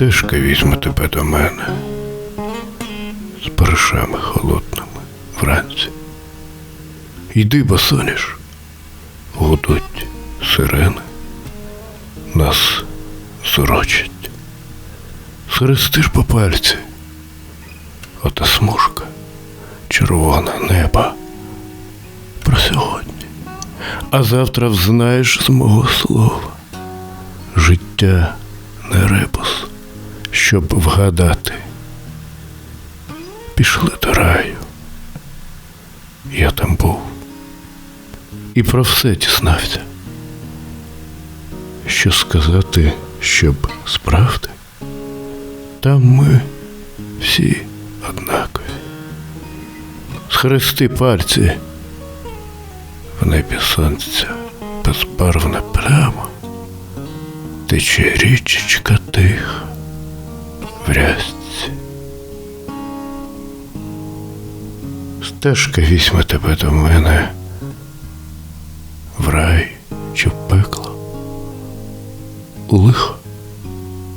Стежка візьме тебе до мене. З паришами холодними вранці. Йди, босоніж, гудуть сирени, нас сорочать. Схрестиш по пальці, ота смужка, червона неба про сьогодні. А завтра взнаєш з мого слова. Життя не ребус, щоб вгадати. Пішли до раю. Я там був. І про все дізнався. Що сказати, щоб справди? Там ми всі однакові. Схрести пальці в небі сонця безбарвна пляма. Тече річечка тиха в рязці. Стежка візьме тебе до мене в рай чи в пекло, у лихо,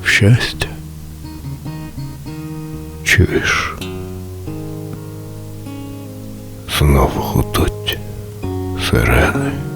в щастя. Чуєш? Знову гудуть сирени.